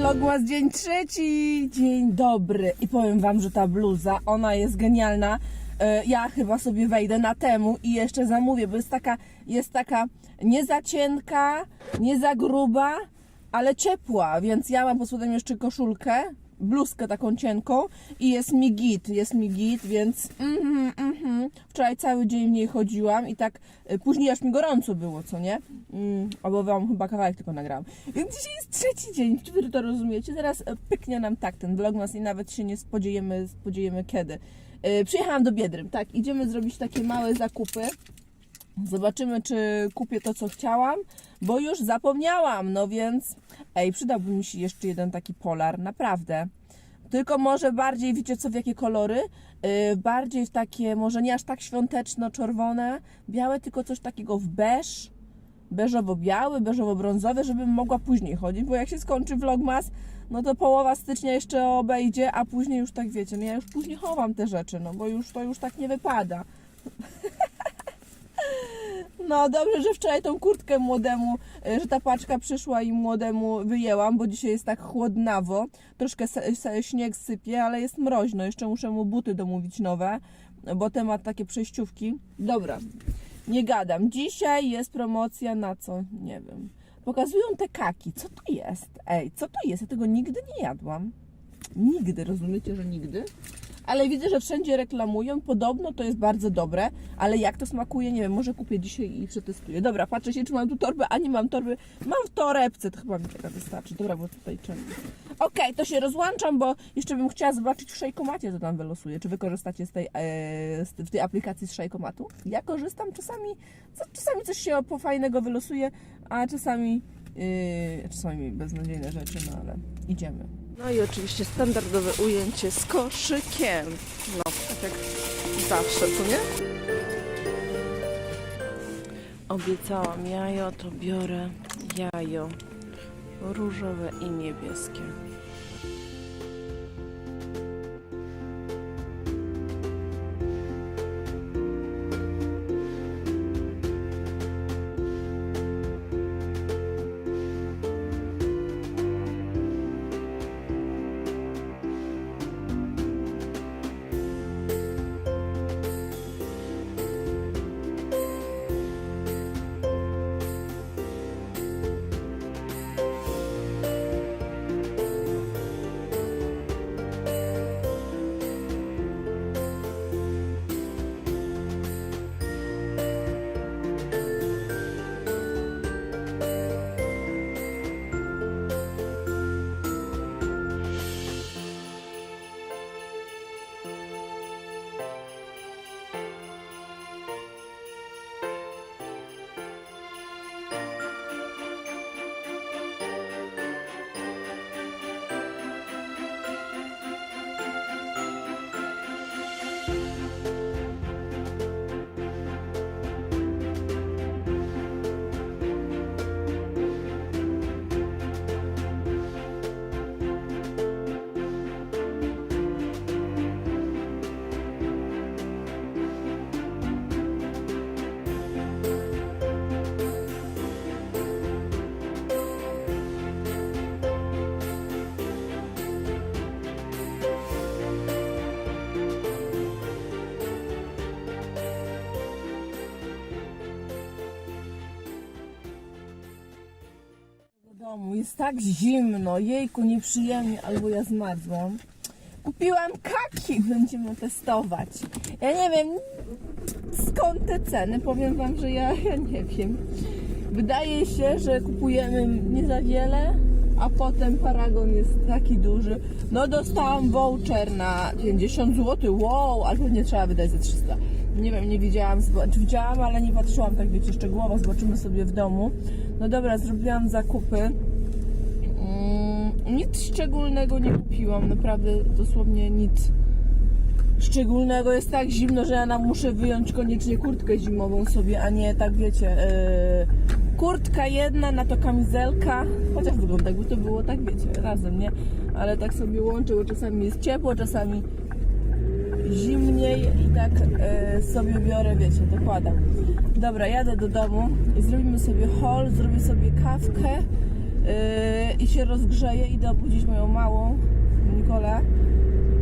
Vlogmas dzień trzeci, dzień dobry. I powiem wam, że ta bluza, ona jest genialna. E, Ja chyba sobie wejdę na temu i jeszcze zamówię, bo jest taka, jest taka nie za cienka, nie za gruba, ale ciepła, więc ja mam pod spodem jeszcze koszulkę, bluzkę taką cienką i jest mi git, jest mi git, więc mhm, mhm. wczoraj cały dzień w niej chodziłam i tak y, później aż mi gorąco było, co nie? Mm, albo wam chyba kawałek tylko nagrałam. Więc dzisiaj jest trzeci dzień, czy wy to rozumiecie? Zaraz y, pyknie nam tak ten vlogmas i nawet się nie spodziejemy, spodziejemy kiedy. Y, Przyjechałam do Biedrym, tak, idziemy zrobić takie małe zakupy. Zobaczymy, czy kupię to, co chciałam, bo już zapomniałam, no więc ej, przydałby mi się jeszcze jeden taki polar, naprawdę. Tylko może bardziej, wiecie co, w jakie kolory? Yy, bardziej w takie, może nie aż tak świąteczno-czerwone, białe, tylko coś takiego w beż, beżowo-biały, beżowo-brązowy, żebym mogła później chodzić, bo jak się skończy vlogmas, no to połowa stycznia jeszcze obejdzie, a później już tak wiecie, no ja już później chowam te rzeczy, no bo już to już tak nie wypada. No dobrze, że wczoraj tą kurtkę młodemu, e, że ta paczka przyszła i młodemu wyjęłam, bo dzisiaj jest tak chłodnawo. Troszkę śnieg sypie, ale jest mroźno. Jeszcze muszę mu buty domówić nowe, bo te ma takie przejściówki. Dobra, nie gadam. Dzisiaj jest promocja na co? Nie wiem. Pokazują te kaki. Co to jest? Ej, co to jest? Ja tego nigdy nie jadłam. Nigdy, rozumiecie, że nigdy? Ale widzę, że wszędzie reklamują. Podobno to jest bardzo dobre, ale jak to smakuje, nie wiem, może kupię dzisiaj i przetestuję. Dobra, patrzę się, czy mam tu torbę, a nie mam torby. Mam w torebce, to chyba mi taka wystarczy. Dobra, bo tutaj czemu. Okej, to się rozłączam, bo jeszcze bym chciała zobaczyć w szejkomacie, co tam wylosuje. Czy wy korzystacie z tej, e, z, w tej aplikacji z szejkomatu? Ja korzystam czasami, co- czasami coś się po fajnego wylosuje, a czasami, yy, czasami beznadziejne rzeczy, no ale idziemy. No i oczywiście standardowe ujęcie z koszykiem. No, tak jak zawsze, co nie? Obiecałam jajo, to biorę jajo różowe i niebieskie. Domu. Jest tak zimno, jejku, nieprzyjemnie, albo ja zmarzłam. Kupiłam kaki, będziemy testować. Ja nie wiem skąd te ceny, powiem wam, że ja, ja nie wiem. Wydaje się, że kupujemy nie za wiele, a potem paragon jest taki duży. No dostałam voucher na 50 zł, wow, ale pewnie trzeba wydać za 300. Nie wiem, nie widziałam, czy widziałam, ale nie patrzyłam tak wiecie szczegółowo, zobaczymy sobie w domu. No dobra, zrobiłam zakupy. Mm, nic szczególnego nie kupiłam, naprawdę dosłownie nic szczególnego. Jest tak zimno, że ja nam muszę wyjąć koniecznie kurtkę zimową sobie, a nie tak wiecie. Yy, kurtka jedna, na to kamizelka. Chociaż wygląda jakby to było tak wiecie, razem, nie? Ale tak sobie łączę, bo czasami jest ciepło, czasami zimniej i tak e, sobie biorę, wiecie, dokładam. Dobra, jadę do domu i zrobimy sobie haul, zrobię sobie kawkę, i się rozgrzeje. Idę obudzić moją małą, Nikolę,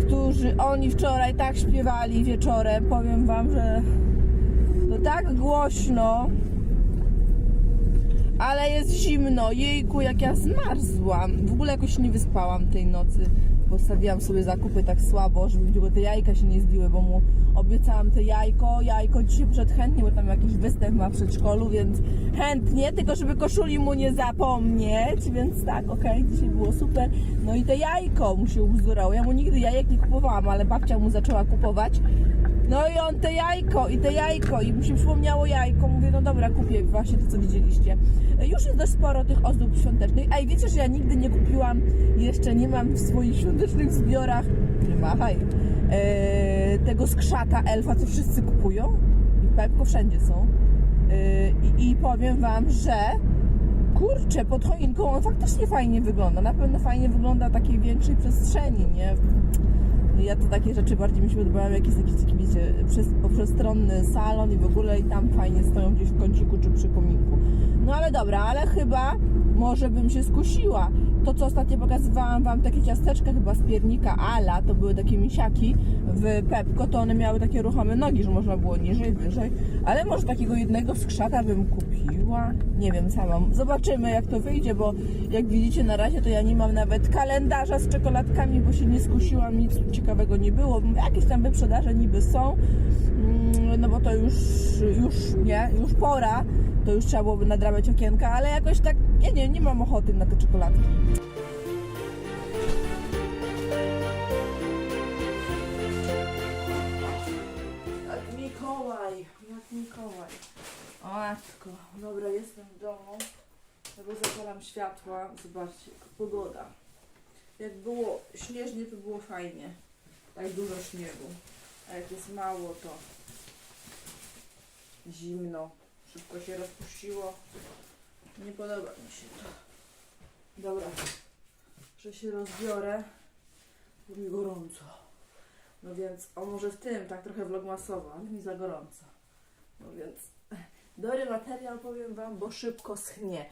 którzy oni wczoraj tak śpiewali wieczorem. Powiem Wam, że to tak głośno, ale jest zimno. Jejku, jak ja zmarzłam. W ogóle jakoś nie wyspałam tej nocy. Postawiłam sobie zakupy tak słabo, żeby te jajka się nie zdjęły, bo mu obiecałam te jajko. Jajko dzisiaj przyszedł chętnie, bo tam jakiś występ ma w przedszkolu, więc chętnie, tylko żeby koszuli mu nie zapomnieć, więc tak, okej, dzisiaj było super. No i te jajko mu się ubzdurało. Ja mu nigdy jajek nie kupowałam, ale babcia mu zaczęła kupować. No i on te jajko, i te jajko, i mi się przypomniało jajko. Mówię, no dobra, kupię właśnie to, co widzieliście. Już jest dość sporo tych ozdób świątecznych. Ej, wiecie, że ja nigdy nie kupiłam, jeszcze nie mam w swoich świątecznych zbiorach, nie machaj, e, tego skrzata elfa, co wszyscy kupują. I Pepko wszędzie są. E, i, I powiem wam, że kurczę, pod choinką on faktycznie fajnie wygląda. Na pewno fajnie wygląda takiej większej przestrzeni, nie? Ja to takie rzeczy bardziej mi się podobają, jak jest jakiś taki, wiecie, przez, przestronny salon i w ogóle i tam fajnie stoją gdzieś w kąciku czy przy kominku. No ale dobra, ale chyba może bym się skusiła. To, co ostatnio pokazywałam Wam, takie ciasteczka chyba z piernika Ala, to były takie misiaki w Pepko, to one miały takie ruchome nogi, że można było niżej, wyżej, ale może takiego jednego skrzata bym kupiła. Nie wiem sama. Zobaczymy, jak to wyjdzie, bo jak widzicie na razie, to ja nie mam nawet kalendarza z czekoladkami, bo się nie skusiłam, nic ciekawego nie było. Jakieś tam wyprzedaże niby są, Mm, no bo to już, już nie, już pora, to już trzeba byłoby nadrabiać okienka, ale jakoś tak, ja nie, nie mam ochoty na te czekoladki. Mikołaj, jak Mikołaj. O matko, dobra, jestem w domu. Tego zapalam światła. Zobaczcie, pogoda. Jak było śnieżnie, to było fajnie. Tak dużo śniegu. A jak jest mało, to zimno. Szybko się rozpuściło. Nie podoba mi się to. Dobra, że się rozbiorę, bo mi gorąco. No więc, o może w tym, tak trochę vlogmasowo, ale mi za gorąco. No więc, dobry materiał powiem Wam, bo szybko schnie.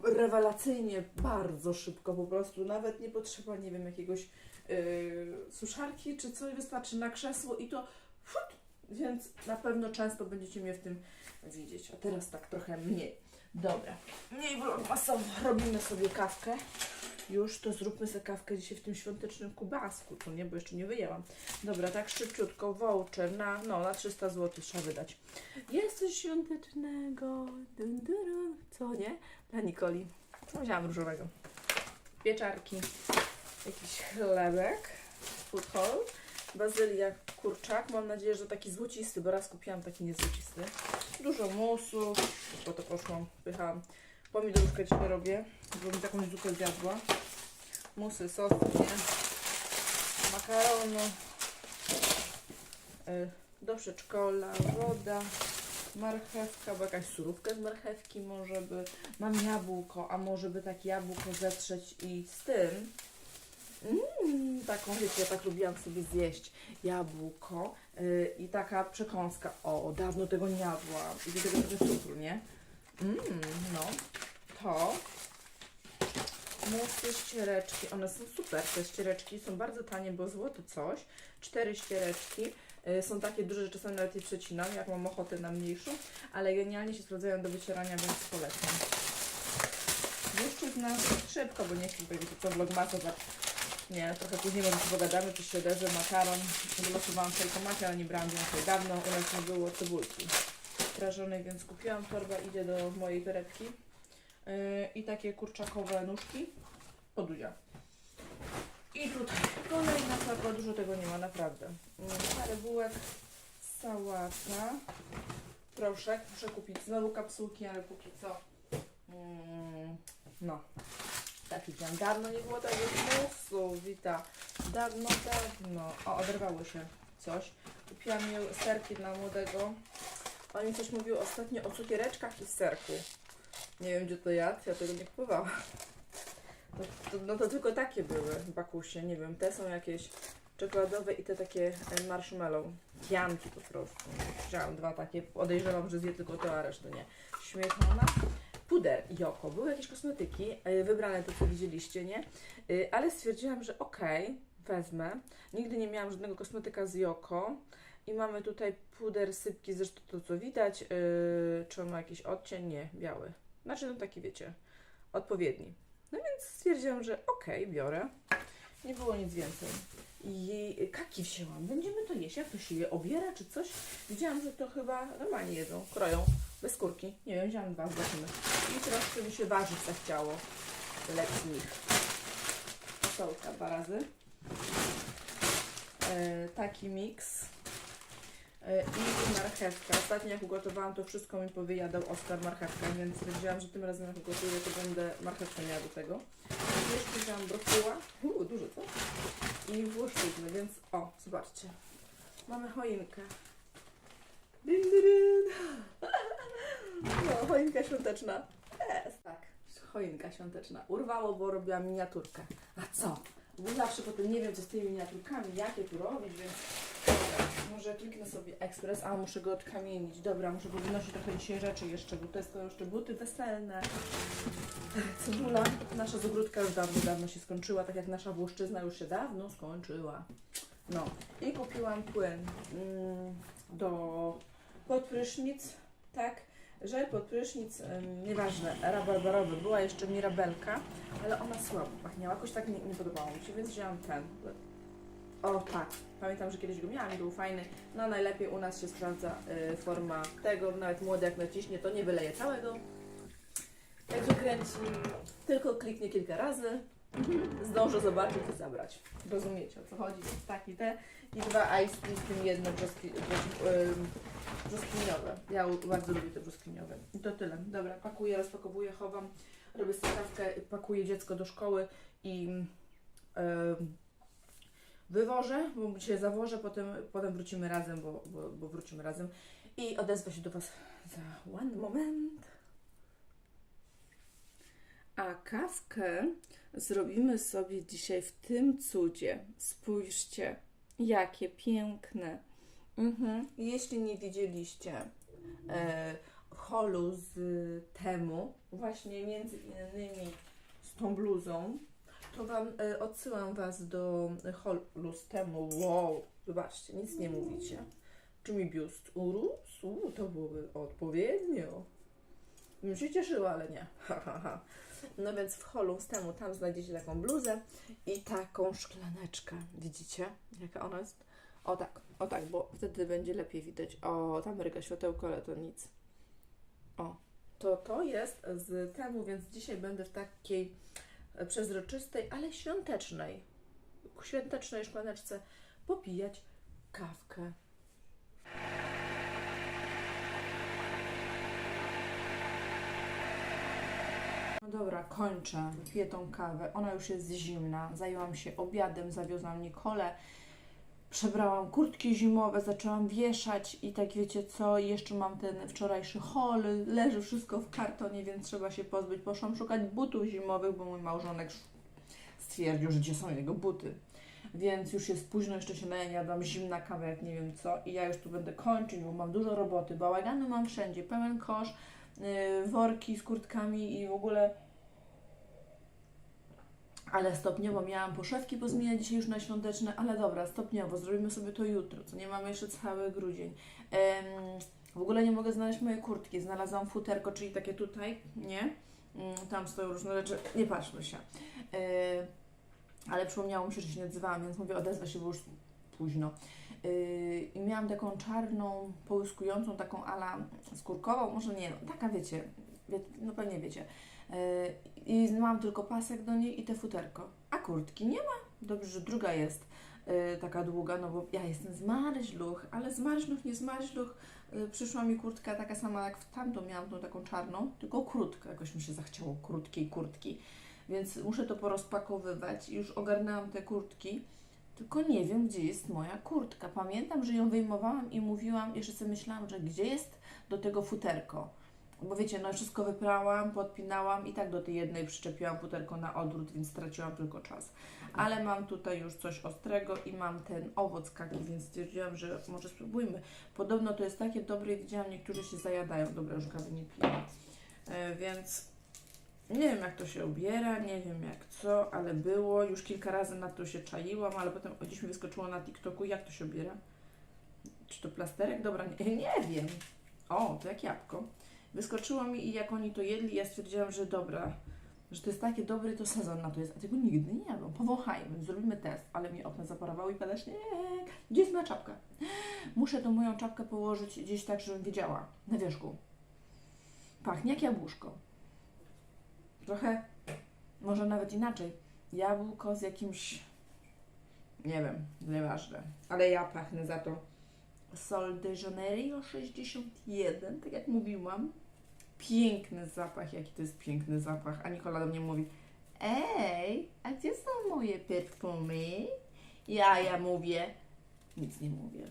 Rewelacyjnie, bardzo szybko po prostu. Nawet nie potrzeba, nie wiem, jakiegoś yy, suszarki czy coś, wystarczy na krzesło i to fut, więc na pewno często będziecie mnie w tym widzieć. A teraz tak trochę mniej. Dobra, mniej vlogmasowo. Robimy sobie kawkę. Już to zróbmy sobie kawkę dzisiaj w tym świątecznym kubasku, to nie, bo jeszcze nie wyjęłam. Dobra, tak szybciutko, voucher na, no, na 300 zł trzeba wydać. Jest coś świątecznego, dun, dun, co nie? Dla Nikoli. Co wzięłam różowego? Pieczarki, jakiś chlebek, food hall, bazylia, kurczak. Mam nadzieję, że taki złocisty, bo raz kupiłam taki niezłocisty. Dużo musu, po to poszłam, pychałam. Pomidorówkę dzisiaj robię, bo mi taką zupę zjadła. Musy, sos, nie? Makaronu. y, Do przedszkola, woda, marchewka, bo jakaś surówka z marchewki może by. Mam jabłko, a może by tak jabłko zetrzeć i z tym. Mm, taką, wiecie, ja tak lubiłam sobie zjeść jabłko y, i taka przekąska. O, dawno tego nie jadłam. I do tego trochę cukru, nie? Mm, no, to musy, ściereczki, one są super, te ściereczki są bardzo tanie, bo złoty coś, cztery ściereczki, y, są takie duże, że czasami nawet je przecinam, jak mam ochotę na mniejszą, ale genialnie się sprawdzają do wycierania, więc polecam. Błyszczyzna szybko, bo nie chcę powiedzieć, co vlogmasa za... Nie, trochę później może się pogadamy, czy siederzy, makaron, wylosowałam tomaty, ale nie brałam więcej, dawno u nas nie było cebulki prażonej, więc kupiłam. Torba idzie do mojej torebki. Yy, I takie kurczakowe nóżki od Duzia. I tutaj kolejna torba, dużo tego nie ma, naprawdę. Yy, Parę bułek, sałata, proszek, muszę kupić znowu kapsułki, ale póki co mm, no. Taki dzień. Dawno nie było tego musu, wita. Dawno, dawno. O, oderwało się coś. Kupiłam je serki dla młodego. Oni coś mówił ostatnio o cukiereczkach i serku. Nie wiem, gdzie to jadł, ja tego nie kupowałam. To, to, no to tylko takie były bakusie, nie wiem, te są jakieś czekoladowe i te takie e, marshmallow. Pianki po prostu. Wziąłam dwa takie, podejrzewam, że zje tylko to, a resztę nie. Śmietana. Puder Joko. Były jakieś kosmetyki, y, wybrane to, co widzieliście, nie? Y, Ale stwierdziłam, że okej, wezmę. Nigdy nie miałam żadnego kosmetyka z Joko. I mamy tutaj puder sypki, zresztą to, co widać. Yy, czy on ma jakiś odcień? Nie, biały. Znaczy, no taki, wiecie, odpowiedni. No więc stwierdziłam, że okej, biorę. Nie było nic więcej. I kaki wzięłam. Będziemy to jeść. Jak to się je obiera czy coś? Widziałam, że to chyba normalnie jedzą. Kroją. Bez skórki. Nie wiem, wziąłam dwa, zobaczymy. I troszkę mi się warzyw zachciało. Letnich. Fasolka dwa razy. E, taki miks. E, I marchewka. Ostatnio jak ugotowałam, to wszystko mi powyjadał Oskar marchewkę, więc stwierdziłam, że tym razem jak ugotuję, to będę marchewkę miała do tego. I Jeszcze wziąłam brokuła. Uuu, dużo, co? I włoszczyznę, więc o, zobaczcie. Mamy choinkę. Din, din, din. No, choinka świąteczna. Jest, tak. Choinka świąteczna. Urwało, bo robiłam miniaturkę. A co? Bo zawsze potem nie wiem, co z tymi miniaturkami, jak je tu robić, więc może kliknę sobie ekspres, a muszę go odkamienić. Dobra, muszę powynosić trochę dzisiaj rzeczy jeszcze, bo to jest to jeszcze buty weselne. Cebula. Nasza z ogródka już dawno, dawno się skończyła, tak jak nasza włoszczyzna już się dawno skończyła. No. I kupiłam płyn mm, do pod prysznic, tak, że pod prysznic, ym, nieważne, rabarbarowy, była jeszcze mirabelka, ale ona słabo pachniała, jakoś tak nie, nie podobało mi się, więc wzięłam ten. O tak, pamiętam, że kiedyś go miałam i był fajny, no najlepiej u nas się sprawdza y, forma tego, nawet młody jak naciśnie, to nie wyleje całego, jak wykręci, tylko kliknie kilka razy, zdążę zobaczyć i zabrać. Rozumiecie o co chodzi? Taki te i dwa ice tea, w tym jedno brzoski. Ja bardzo lubię te brzoskwiniowe. I to tyle. Dobra, pakuję, rozpakowuję, chowam, robię strzykawkę, pakuję dziecko do szkoły i wywożę, bo się zawożę, potem, potem wrócimy razem, bo, bo, bo wrócimy razem i odezwę się do Was za one moment. A kawkę zrobimy sobie dzisiaj w tym cudzie. Spójrzcie, jakie piękne. Mhm. Jeśli nie widzieliście e, holu z temu, właśnie między innymi z tą bluzą, to Wam e, odsyłam Was do holu z temu. Wow, zobaczcie, nic nie mówicie. Czy mi biust urósł? To byłoby odpowiednio. Bym się cieszyła, ale nie. No więc w holu z temu tam znajdziecie taką bluzę i taką szklaneczkę. Widzicie, jaka ona jest? O tak, o tak, bo wtedy będzie lepiej widać. O, tam ryga światełko, ale to nic. O, to to jest z temu, więc dzisiaj będę w takiej e, przezroczystej, ale świątecznej, świątecznej szklaneczce popijać kawkę. Dobra, kończę. Piję tą kawę. Ona już jest zimna. Zajęłam się obiadem, zawiozłam Nikolę. Przebrałam kurtki zimowe, zaczęłam wieszać i tak wiecie co, jeszcze mam ten wczorajszy hol, leży wszystko w kartonie, więc trzeba się pozbyć. Poszłam szukać butów zimowych, bo mój małżonek stwierdził, że gdzie są jego buty. Więc już jest późno, jeszcze się najadłam, zimna kawa, jak nie wiem co. I ja już tu będę kończyć, bo mam dużo roboty. Bałagany mam wszędzie, pełen kosz, yy, worki z kurtkami i w ogóle ale stopniowo miałam poszewki pozmieniać dzisiaj już na świąteczne, ale dobra, stopniowo, zrobimy sobie to jutro, co nie mamy jeszcze cały grudzień. W ogóle nie mogę znaleźć mojej kurtki, znalazłam futerko, czyli takie tutaj, nie? Mm, Tam stoją różne rzeczy, nie patrzmy się. Ale przypomniało mi się, że się nie odzywałam, więc mówię, odezwę się, bo już późno. Yy, I miałam taką czarną, połyskującą, taką ala skórkową, może nie, no, taka wiecie, wie, no pewnie wiecie. Yy, I mam tylko pasek do niej i te futerko. A kurtki nie ma. Dobrze, że druga jest yy, taka długa, no bo ja jestem z maryżluch, ale z maryżluch, nie z maryżluch. Yy, przyszła mi kurtka taka sama jak w tamtą, miałam tą taką czarną, tylko krótka. Jakoś mi się zachciało krótkiej kurtki. Więc muszę to porozpakowywać. Już ogarnęłam te kurtki. Tylko nie wiem, gdzie jest moja kurtka. Pamiętam, że ją wyjmowałam i mówiłam, jeszcze sobie myślałam, że gdzie jest do tego futerko. Bo wiecie, no wszystko wyprałam, podpinałam i tak do tej jednej przyczepiłam futerko na odwrót, więc straciłam tylko czas. Ale mam tutaj już coś ostrego i mam ten owoc kaki, więc stwierdziłam, że może spróbujmy. Podobno to jest takie dobre i widziałam, niektórzy się zajadają. Dobra, już kawy nie piję. E, więc nie wiem jak to się ubiera, nie wiem jak co, ale było. Już kilka razy na to się czaiłam, ale potem gdzieś mi wyskoczyło na TikToku, jak to się ubiera. Czy to plasterek? Dobra, nie, nie wiem. O, to jak jabłko. Wyskoczyło mi i jak oni to jedli, ja stwierdziłam, że dobra, że to jest takie dobre, to sezon na to jest, a tego nigdy nie jadłam. Powąchajmy, zrobimy test, ale mi okno zaparowało i pada śnieg. Gdzie jest moja czapka? Muszę tą moją czapkę położyć gdzieś tak, żebym wiedziała, na wierzchu. Pachnie jak jabłuszko. Trochę, może nawet inaczej. Jabłko z jakimś, nie wiem, nieważne. Ale ja pachnę za to Sol de Janeiro 61, tak jak mówiłam. Piękny zapach, jaki to jest piękny zapach. A Nikola do mnie mówi, ej, a gdzie są moje perfumy? Ja, ja mówię, nic nie mówię.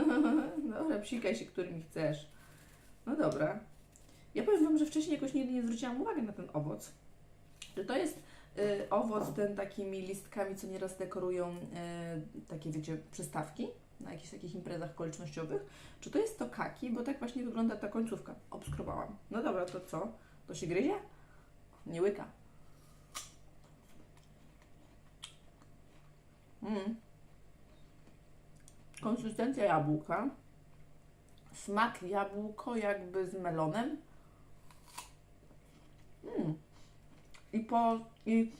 dobra, psikaj się, którym chcesz. No dobra. Ja powiem Wam, że wcześniej jakoś nigdy nie zwróciłam uwagi na ten owoc. Że to jest y, owoc ten takimi listkami, co nieraz dekorują y, takie, wiecie, przystawki na jakichś takich imprezach okolicznościowych. Czy to jest to kaki? Bo tak właśnie wygląda ta końcówka. Obskrobałam. No dobra, to co? To się gryzie? Nie łyka. Mm. Konsystencja jabłka. Smak jabłko jakby z melonem. Mm. I po, i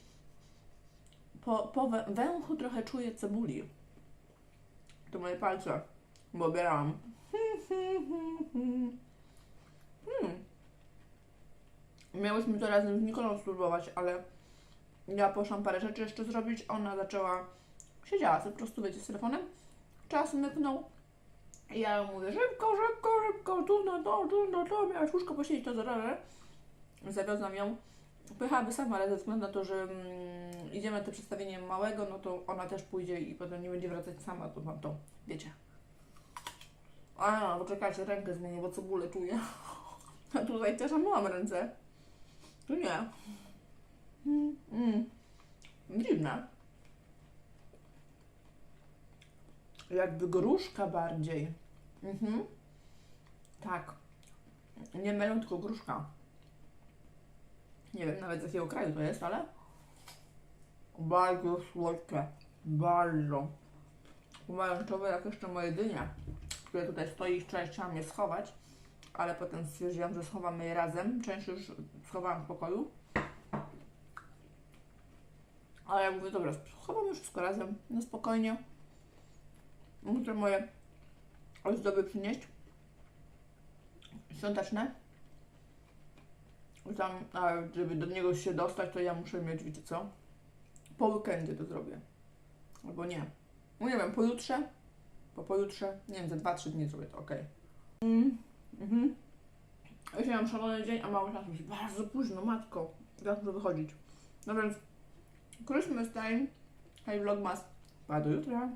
po, po wę- węchu trochę czuję cebuli. To moje palce, bo obierałam. Hmm. Miałyśmy to razem z Nikolą spróbować, ale ja poszłam parę rzeczy jeszcze zrobić. Ona zaczęła, siedziała sobie po prostu, wiecie, z telefonem. Czas myknął. I ja mówię, szybko, szybko, szybko, tu na to, tu na to, miałaś łóżko posiedzieć, to zaraz. Zawiozłam ją. Pychałaby sama, ale ze względu na to, że mm, idziemy na to przedstawienie małego, no to ona też pójdzie i potem nie będzie wracać sama, to mam to, wiecie. A, poczekajcie, rękę zmienię, bo cebulę czuję. A tutaj też mam ręce. Tu nie. Mm, mm. Dziwne. Jakby gruszka bardziej. Mhm. Tak. Nie melon, tylko gruszka. Nie wiem nawet z jakiego kraju to jest, ale bardzo słodkie. Bardzo. Pomarańczowe jak jeszcze moje dynie, które tutaj stoi wczoraj chciałam je schować, ale potem stwierdziłam, że schowamy je razem. Część już schowałam w pokoju. Ale ja mówię, dobra, schowamy wszystko razem, no spokojnie. Muszę moje ozdoby przynieść. Świąteczne. Tam, żeby do niego się dostać, to ja muszę mieć, wiecie co? Po weekendzie to zrobię. Albo nie. No nie wiem, pojutrze, po pojutrze, nie wiem, za 2-3 dni zrobię to, okej. Mm, mhm. Dzisiaj mam szalony dzień, a mało czasu. Bardzo późno, matko. Teraz muszę wychodzić. No więc, Christmas time. Hej, vlogmas. Pa do jutra.